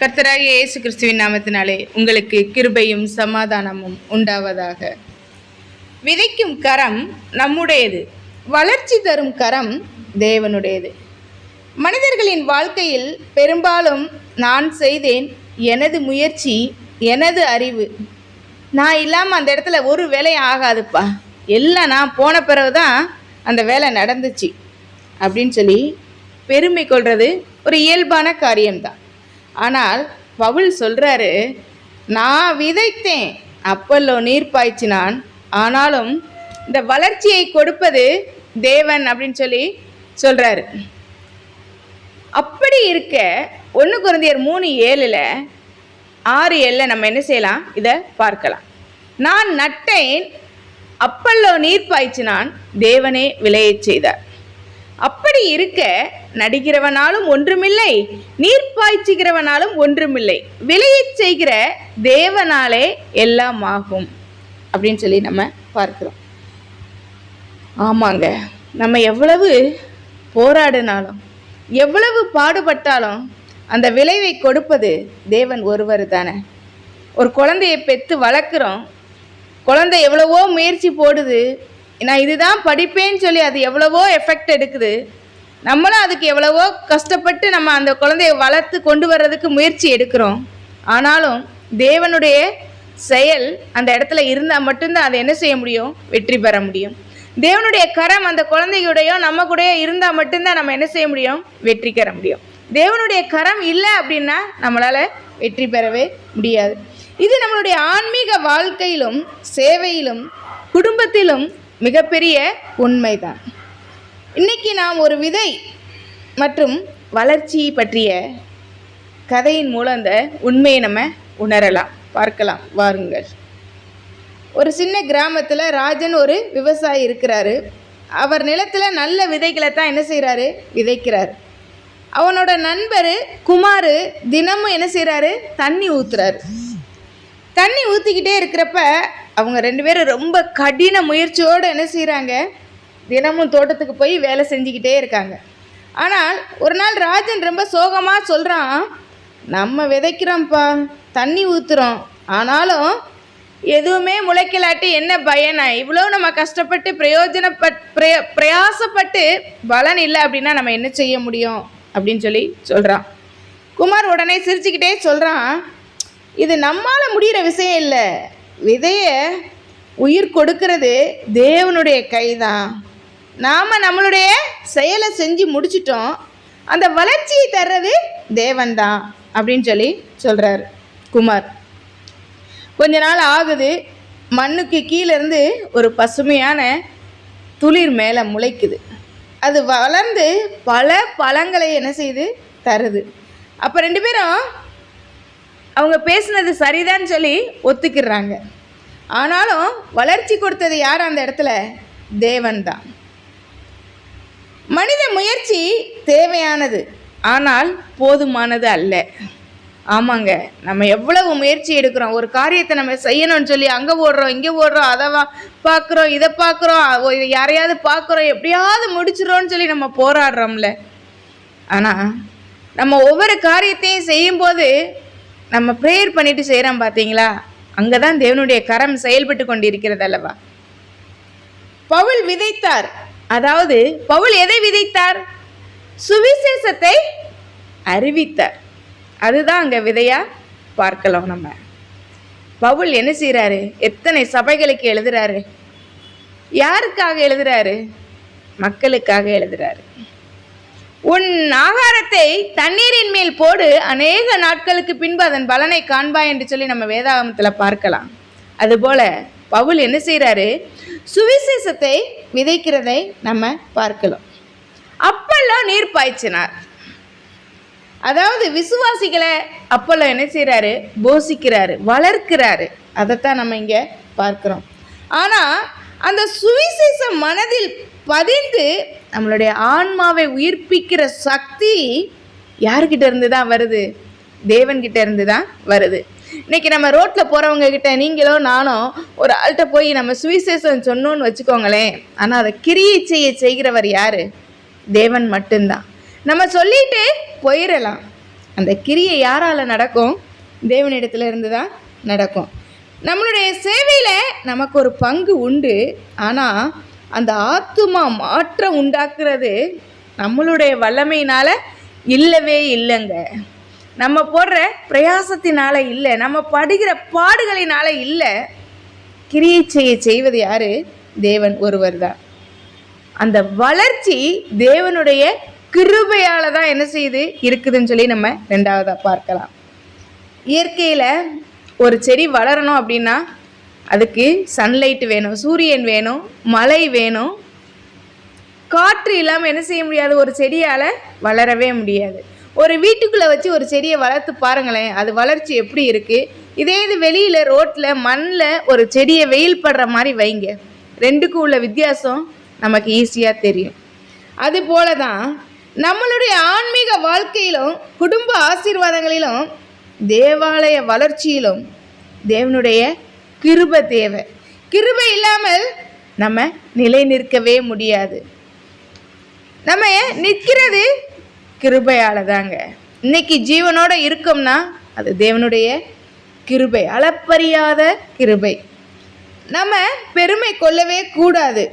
கர்த்தராகிய இயேசு கிறிஸ்துவின் நாமத்தினாலே உங்களுக்கு கிருபையும் சமாதானமும் உண்டாவதாக. விதைக்கும் கரம் நம்முடையது வளர்ச்சி தரும் கரம் தேவனுடையது. மனிதர்களின் வாழ்க்கையில் பெரும்பாலும் நான் செய்தேன் எனது முயற்சி எனது அறிவு. நான் இல்லாமல் அந்த இடத்துல ஒரு வேலையும் ஆகாதுப்பா. எல்லாம் நான் போன பிறகு தான் அந்த வேலை நடந்துச்சு. அப்படின்னு சொல்லி பெருமை கொள்வது ஒரு இயல்பான காரியம்தான். ஆனால் பவுல் சொல்கிறாரு நான் விதைத்தேன் அப்பல்லோ நீர் பாய்ச்சினான். ஆனாலும் இந்த வளர்ச்சியை கொடுப்பது தேவன் அப்படின்னு சொல்லி சொல்கிறாரு அப்படி இருக்க ஒன்று குருந்தியர் மூணு ஏழில் ஆறு ஏழில் நம்ம என்ன செய்யலாம்? இதை பார்க்கலாம். நான் நட்டேன் அப்பல்லோ நீர் பாய்ச்சினான் தேவனே விளையச் செய்தார். அப்படி இருக்க நடிக்கிறவனாலும் ஒன்றுமில்லை நீர் பாய்ச்சுகிறவனாலும் ஒன்றுமில்லை. விளையச் செய்கிற தேவனாலே எல்லாம் ஆகும் அப்படின்னு சொல்லி நம்ம பார்க்கிறோம். ஆமாங்க. நம்ம எவ்வளவு போராடினாலும் எவ்வளவு பாடுபட்டாலும் அந்த விளைவை கொடுப்பது தேவன் ஒருவர் தானே ஒரு குழந்தையை பெற்று வளர்க்குறோம். குழந்தை எவ்வளவோ முயற்சி போடுது. நான் இதுதான் படிப்பேன்னு சொல்லி அது எவ்வளவோ எஃபெக்ட் எடுக்குது. நம்மளும் அதுக்கு எவ்வளவோ கஷ்டப்பட்டு நம்ம அந்த குழந்தைய வளர்த்து கொண்டு வர்றதுக்கு முயற்சி எடுக்கிறோம். ஆனாலும் தேவனுடைய செயல் அந்த இடத்துல இருந்தால் மட்டும்தான் அதை என்ன செய்ய முடியும்? வெற்றி பெற முடியும். தேவனுடைய கரம் அந்த குழந்தையுடையோ நம்ம கூடயோ இருந்தால் மட்டும்தான் நம்ம என்ன செய்ய முடியும்? வெற்றி பெற முடியும். தேவனுடைய கரம் இல்லை அப்படின்னா நம்மளால் வெற்றி பெறவே முடியாது. இது நம்மளுடைய ஆன்மீக வாழ்க்கையிலும் சேவையிலும் குடும்பத்திலும் மிகப்பெரிய உண்மைதான். இன்னைக்கு நாம் ஒரு விதை மற்றும் வளர்ச்சி பற்றிய கதையின் மூலம் அந்த உண்மையை நம்ம உணரலாம். பார்க்கலாம் வாருங்கள். ஒரு சின்ன கிராமத்தில் ராஜன் ஒரு விவசாயி இருக்கிறாரு. அவர் நிலத்தில் நல்ல விதைகளை தான் என்ன செய்கிறாரு விதைக்கிறார். அவனோட நண்பர் குமார் தினமும் என்ன செய்கிறாரு தண்ணி ஊற்றுறாரு தண்ணி ஊற்றிக்கிட்டே இருக்கிறப்ப அவங்க ரெண்டு பேரும் ரொம்ப கடின முயற்சியோடு என்ன செய்கிறாங்க தினமும் தோட்டத்துக்கு போய் வேலை செஞ்சுக்கிட்டே இருக்காங்க. ஆனால் ஒரு நாள் ராஜன் ரொம்ப சோகமாக சொல்கிறான் நம்ம விதைக்கிறோம்ப்பா தண்ணி ஊற்றுறோம் ஆனாலும் எதுவுமே முளைக்கலாட்டி என்ன பயனா? இவ்வளோ நம்ம கஷ்டப்பட்டு பிரயோஜனப்பட் பிரய பிரயாசப்பட்டு பலன் இல்லை அப்படின்னா நம்ம என்ன செய்ய முடியும்? அப்படின்னு சொல்லி சொல்கிறான் குமார் உடனே சிரிச்சுக்கிட்டே சொல்கிறான் இது நம்மால் முடிகிற விஷயம் இல்லை. விதையை உயிர் கொடுக்கறது தேவனுடைய கைதான். நாம் நம்மளுடைய செயலை செஞ்சு முடிச்சிட்டோம். அந்த வளர்ச்சியை தர்றது தேவன்தான் அப்படின்னு சொல்லி சொல்கிறார் குமார். கொஞ்ச நாள் ஆகுது. மண்ணுக்கு கீழேருந்து ஒரு பசுமையான துளிர் மேலே முளைக்குது. அது வளர்ந்து பல பழங்களை என்ன செய்யுது தருது. அப்போ ரெண்டு பேரும் அவங்க பேசுனது சரிதான்னு சொல்லி ஒத்துக்கிறாங்க. ஆனாலும் வளர்ச்சி கொடுத்தது யார் அந்த இடத்துல? தேவன் தான் மனித முயற்சி தேவையானது. ஆனால் போதுமானது அல்ல. ஆமாங்க நம்ம எவ்வளவு முயற்சி எடுக்கிறோம். ஒரு காரியத்தை நம்ம செய்யணும்னு சொல்லி அங்கே ஓடுறோம் இங்கே ஓடுறோம் அதை வா பார்க்குறோம் இதை பார்க்குறோம் யாரையாவது பார்க்குறோம் எப்படியாவது முடிச்சிடறோம்னு சொல்லி நம்ம போராடுறோம்ல. ஆனால் நம்ம ஒவ்வொரு காரியத்தையும் செய்யும்போது நம்ம ப்ரேயர் பண்ணிட்டு செய்கிறோம் பார்த்தீங்களா அங்கே தான் தேவனுடைய கரம் செயல்பட்டு கொண்டிருக்கிறது அல்லவா? பவுல் விதைத்தார். அதாவது பவுல் எதை விதைத்தார்? சுவிசேஷத்தை அறிவித்தார். அதுதான் அங்கே விதையா பார்க்கலாம் நம்ம. பவுல் என்ன செய்கிறாரு எத்தனை சபைகளுக்கு எழுதுறாரு? யாருக்காக எழுதுறாரு? மக்களுக்காக எழுதுறாரு. உன் ஆகாரத்தை தண்ணீரின் மேல் போடு. அநேக நாட்களுக்கு பின்பு அதன் பலனை காண்பாய் என்று சொல்லி நம்ம வேதாகமத்தில் பார்க்கலாம். அதுபோல பவுல் என்ன செய்கிறாரு சுவிசேஷத்தை விதைக்கிறதை நம்ம பார்க்கலாம். அப்பெல்லாம் நீர் பாய்ச்சினார். அதாவது விசுவாசிகளை அப்பெல்லாம் என்ன செய்கிறாரு போஷிக்கிறாரு வளர்க்கிறாரு. அதைத்தான் நம்ம இங்கே பார்க்குறோம். ஆனால் அந்த சுவிசேஷ மனதில் பதிந்து நம்மளுடைய ஆன்மாவை உயிர்ப்பிக்கிற சக்தி யாருக்கிட்ட இருந்து தான் வருது? தேவன்கிட்ட இருந்து தான் வருது. இன்னைக்கு நம்ம ரோட்டில் போகிறவங்க கிட்ட நீங்களோ நானோ ஒரு ஆள்கிட்ட போய் நம்ம சுவிசேஷம் சொன்னோன்னு வச்சுக்கோங்களேன். ஆனால் அதை கிரியை செய்ய செய்கிறவர் யார்? தேவன் மட்டும்தான். நம்ம சொல்லிட்டு போயிடலாம் அந்த கிரியை யாரால் நடக்கும்? தேவனிடத்துல இருந்து தான் நடக்கும். நம்மளுடைய சேவையில் நமக்கு ஒரு பங்கு உண்டு. ஆனால் அந்த ஆத்துமா மாற்றம் உண்டாக்குறது நம்மளுடைய வல்லமையினால் இல்லவே இல்லைங்க. நம்ம போடுற பிரயாசத்தினால் இல்லை நம்ம படுகிற பாடுகளினால் இல்லை. கிரியை செய்ய செய்வது யார்? தேவன் ஒருவர் தான். அந்த வளர்ச்சி தேவனுடைய கிருபையால் தான் என்ன செய்யுது? இருக்குதுன்னு சொல்லி நம்ம ரெண்டாவதாக பார்க்கலாம். இயற்கையில் ஒரு செடி வளரணும் அப்படின்னா அதுக்கு சன்லைட் வேணும் சூரியன் வேணும் மழை வேணும். காற்று இல்லாமல் என்ன செய்ய முடியாது? ஒரு செடியால் வளரவே முடியாது. ஒரு வீட்டுக்குள்ளே வச்சு ஒரு செடியை வளர்த்து பாருங்களேன் அது வளர்ச்சி எப்படி இருக்குது இதே இது வெளியில் ரோட்டில் மண்ணில் ஒரு செடியை வெயில் படுற மாதிரி வைங்க. ரெண்டுக்கும் உள்ள வித்தியாசம் நமக்கு ஈஸியாக தெரியும். அது போல தான் நம்மளுடைய ஆன்மீக வாழ்க்கையிலும் குடும்ப ஆசீர்வாதங்களிலும் தேவாலய வளர்ச்சியிலும் தேவனுடைய கிருப தேவை. கிருபை இல்லாமல் நம்ம நிலை நிற்கவே முடியாது. நம்ம நிற்கிறது கிருபையால் தாங்க இன்னைக்கு ஜீவனோடு இருக்கோம்னா அது தேவனுடைய கிருபை அளப்பறியாத கிருபை. நம்ம பெருமை கொள்ளவே கூடாது.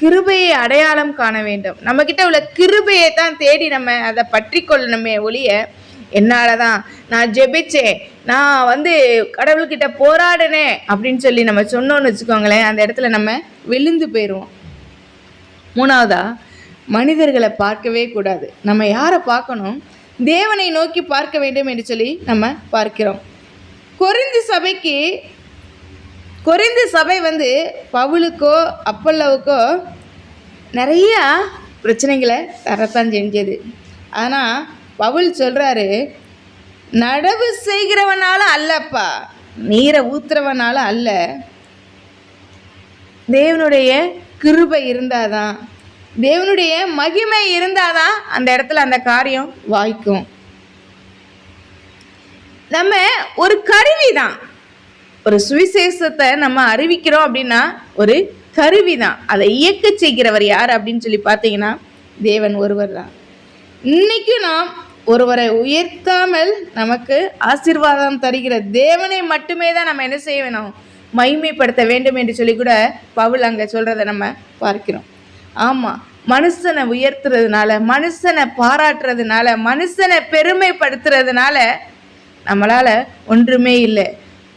கிருபையை அடையாளம் காண வேண்டும். நம்மக்கிட்ட உள்ள கிருபையை தான் தேடி நம்ம அதை பற்றி கொள்ளணுமே ஒழிய என்னால் தான் நான் ஜெபிச்சேன். நான் வந்து கடவுள்கிட்ட போராடினேன் அப்படின்னு சொல்லி நம்ம சொன்னோன்னு வச்சுக்கோங்களேன் அந்த இடத்துல நம்ம விழுந்து போயிடுவோம் மூணாவதா மனிதர்களை பார்க்கவே கூடாது. நம்ம யாரை பார்க்கணும்? தேவனை நோக்கி பார்க்க வேண்டும் என்று சொல்லி நம்ம பார்க்கிறோம். குறைந்த சபைக்கு குறைந்த சபை வந்து பவுலுக்கோ அப்பல்லவுக்கோ நிறையா பிரச்சனைகளை தரத்தான் செஞ்சது. ஆனால் பவுல் சொல்கிறாரு நடவு செய்கிறவனால அல்லப்பா நீரை ஊத்துறவனால அல்ல. தேவனுடைய கிருபை இருந்தாதான் தேவனுடைய மகிமை இருந்தாதான் அந்த இடத்துல அந்த காரியம் வாய்க்கும். நம்ம ஒரு கருவி தான் ஒரு சுவிசேஷத்தை நம்ம அறிவிக்கிறோம் அப்படின்னா ஒரு கருவி தான் அதை இயக்க செய்கிறவர் யார் அப்படின்னு சொல்லி பார்த்தீங்கன்னா தேவன் ஒருவர் தான் இன்னைக்கும் நாம் ஒருவரை உயர்த்தாமல் நமக்கு ஆசீர்வாதம் தருகிற தேவனை மட்டுமே தான் நம்ம என்ன செய்ய வேணும்? மகிமைப்படுத்த வேண்டும் என்று சொல்லி கூட பவுல் அங்கே சொல்கிறத நம்ம பார்க்கிறோம். ஆமாம் மனுஷனை உயர்த்துறதுனால மனுஷனை பாராட்டுறதுனால மனுஷனை பெருமைப்படுத்துறதுனால நம்மளால் ஒன்றுமே இல்லை.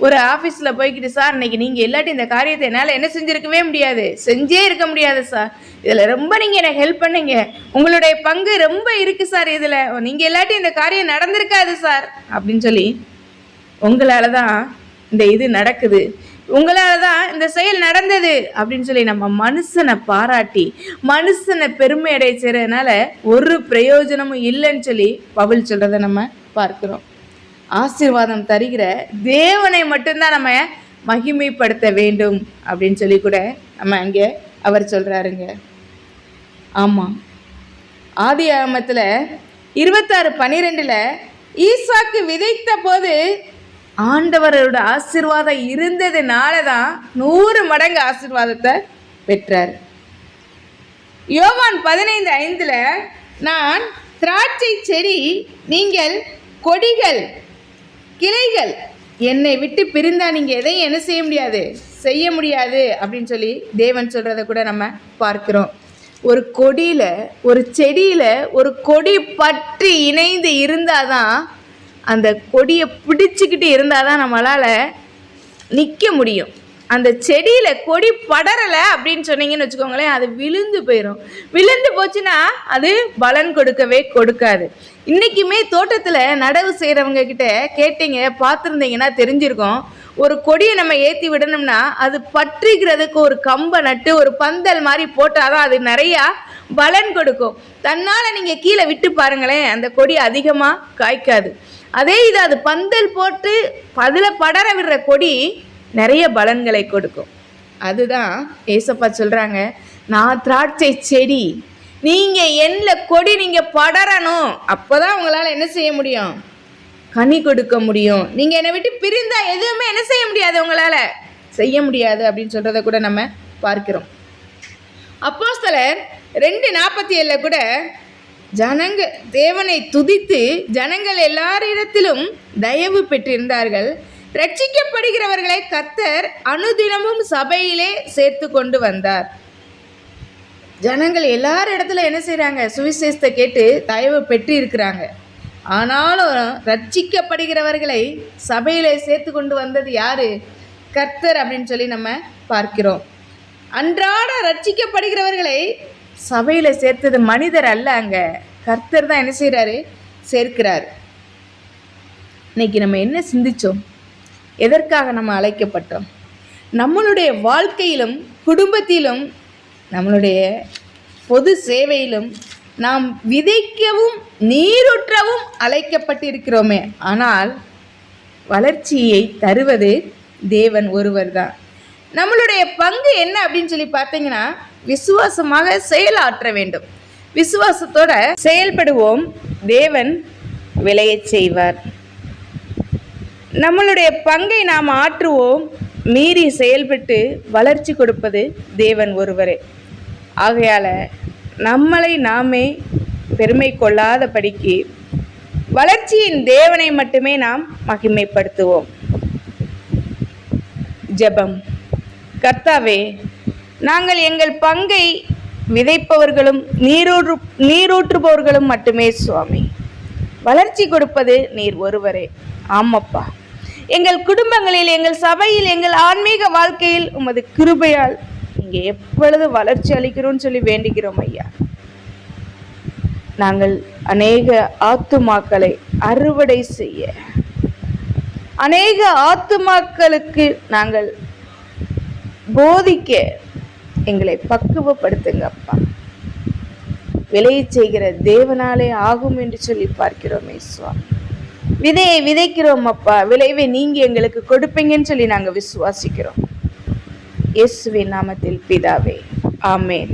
ஒரு ஆஃபீஸில் போய்கிட்டு சார் இன்னைக்கு நீங்கள் இல்லாட்டி இந்த காரியத்தை என்னால் என்ன செஞ்சுருக்கவே முடியாது. செஞ்சே இருக்க முடியாது சார். இதில் ரொம்ப நீங்கள் எனக்கு ஹெல்ப் பண்ணுங்க. உங்களுடைய பங்கு ரொம்ப இருக்குது சார் இதில். நீங்கள் இல்லாட்டி இந்த காரியம் நடந்திருக்காது சார். அப்படின்னு சொல்லி உங்களால் தான் இந்த இது நடக்குது. உங்களால் தான் இந்த செயல் நடந்தது. அப்படின்னு சொல்லி நம்ம மனுஷனை பாராட்டி மனுஷனை பெருமை அடைய செய்கிறதுனால ஒரு பிரயோஜனமும் இல்லைன்னு சொல்லி பவுல் சொல்கிறத நம்ம பார்க்குறோம். ஆசீர்வாதம் தருகிற தேவனை மட்டும்தான் நம்ம மகிமைப்படுத்த வேண்டும் அப்படின்னு சொல்லி கூட நம்ம அங்கே அவர் சொல்கிறாருங்க ஆமாம் ஆதி ஆமத்தில் இருபத்தாறு பன்னிரெண்டில் ஈசாக்கு விதைத்த போது ஆண்டவரோட ஆசீர்வாதம் இருந்ததுனால தான் நூறு மடங்கு ஆசீர்வாதத்தை பெற்றார். யோவான் பதினைந்து ஐந்தில் நான் திராட்சை செடி நீங்கள் கொடிகள் கிளைகள். என்னை விட்டு பிரிந்தா நீங்கள் எதையும் என்ன செய்ய முடியாது. செய்ய முடியாது அப்படின்னு சொல்லி தேவன் சொல்கிறத கூட நம்ம பார்க்கிறோம். ஒரு கொடியில் ஒரு செடியில் ஒரு கொடி பற்றி இணைந்து இருந்தால் தான் அந்த கொடியை பிடிச்சிக்கிட்டு இருந்தால் தான் நம்மளால் நிற்க முடியும். அந்த செடியில் கொடி படரலை அப்படின்னு சொன்னீங்கன்னு வச்சுக்கோங்களேன் அது விழுந்து போயிடும் விழுந்து போச்சுன்னா அது பலன் கொடுக்கவே கொடுக்காது. இன்றைக்குமே தோட்டத்தில் நடவு செய்கிறவங்க கிட்ட கேட்டீங்க பார்த்துருந்தீங்கன்னா தெரிஞ்சிருக்கோம். ஒரு கொடியை நம்ம ஏற்றி விடணும்னா அது பற்றிக்கிறதுக்கு ஒரு கம்பை நட்டு ஒரு பந்தல் மாதிரி போட்டால் தான் அது நிறையா பலன் கொடுக்கும். தன்னால் நீங்கள் கீழே விட்டு பாருங்களேன் அந்த கொடி அதிகமாக காய்க்காது. அதே இது அது பந்தல் போட்டு அதில் படர விடுற கொடி நிறைய பலன்களை கொடுக்கும். அதுதான் ஏசப்பா சொல்கிறாங்க நான் திராட்சை செடி நீங்கள் எண்ணில் கொடி நீங்கள் படரணும். அப்போ தான் உங்களால் என்ன செய்ய முடியும்? கனி கொடுக்க முடியும். நீங்கள் என்னை விட்டு பிரிந்தால் எதுவுமே என்ன செய்ய முடியாது உங்களால். செய்ய முடியாது அப்படின்னு சொல்கிறத கூட நம்ம பார்க்கிறோம். அப்போஸ்தலர் ரெண்டு நாற்பத்தி ஏழில் கூட ஜனங்க தேவனை துதித்து ஜனங்கள் எல்லாரிடத்திலும் தயவு பெற்றிருந்தார்கள். ரட்சிக்கப்படுகிறவர்களை கர்த்தர் அனுதினமும் சபையிலே சேர்த்து கொண்டு வந்தார். ஜனங்கள் எல்லார் இடத்துல என்ன செய்கிறாங்க சுவிசேஷத்தை கேட்டு தயவு பெற்று இருக்கிறாங்க ஆனாலும் ரட்சிக்கப்படுகிறவர்களை சபையிலே சேர்த்து கொண்டு வந்தது யாரு? கர்த்தர் அப்படின்னு சொல்லி நம்ம பார்க்கிறோம். அன்றாட ரட்சிக்கப்படுகிறவர்களை சபையில் சேர்த்தது மனிதர் அல்ல அங்கே. கர்த்தர் தான் என்ன செய்கிறாரு சேர்க்கிறார். இன்னைக்கு நம்ம என்ன சிந்திச்சோம்? எதற்காக நம்ம அழைக்கப்பட்டோம்? நம்மளுடைய வாழ்க்கையிலும் குடும்பத்திலும் நம்மளுடைய பொது சேவையிலும் நாம் விதைக்கவும் நீரூற்றவும் அழைக்கப்பட்டிருக்கிறோமே. ஆனால் வளர்ச்சியை தருவது தேவன் ஒருவர் தான் நம்மளுடைய பங்கு என்ன அப்படின்னு சொல்லி பார்த்தீங்கன்னா விசுவாசமாக செயலாற்ற வேண்டும். விசுவாசத்தோட செயல்படுவோம். தேவன் விளையச் செய்வார். நம்மளுடைய பங்கை நாம் ஆற்றுவோம். மீறி செயல்பட்டு வளர்ச்சி கொடுப்பது தேவன் ஒருவரே. ஆகையால் நம்மளை நாமே பெருமை கொள்ளாதபடிக்கு வளர்ச்சியின் தேவனை மட்டுமே நாம் மகிமைப்படுத்துவோம். ஜெபம். கர்த்தாவே நாங்கள் எங்கள் பங்கை விதைப்பவர்களும் நீரூற்று நீரூற்றுபவர்களும் மட்டுமே சுவாமி. வளர்ச்சி கொடுப்பது நீர் ஒருவரே. ஆமப்பா. எங்கள் குடும்பங்களில் எங்கள் சபையில் எங்கள் ஆன்மீக வாழ்க்கையில் உமது கிருபையால் இங்கே எப்பொழுது வளர்ச்சி அளிக்கிறோம்னு சொல்லி வேண்டுகிறோம் ஐயா. நாங்கள் அநேக ஆத்துமாக்களை அறுவடை செய்ய அநேக ஆத்துமாக்களுக்கு நாங்கள் போதிக்க எங்களை பக்குவப்படுத்துங்க அப்பா. விளையச் செய்கிற தேவனாலே ஆகும் என்று சொல்லி பார்க்கிறோமே சுவாமி. விதையை விதைக்கிறோம் அப்பா. விளைவை நீங்க எங்களுக்கு கொடுப்பீங்கன்னு சொல்லி நாங்கள் விசுவாசிக்கிறோம். இயேசுவின் நாமத்தில் பிதாவே. ஆமேன்.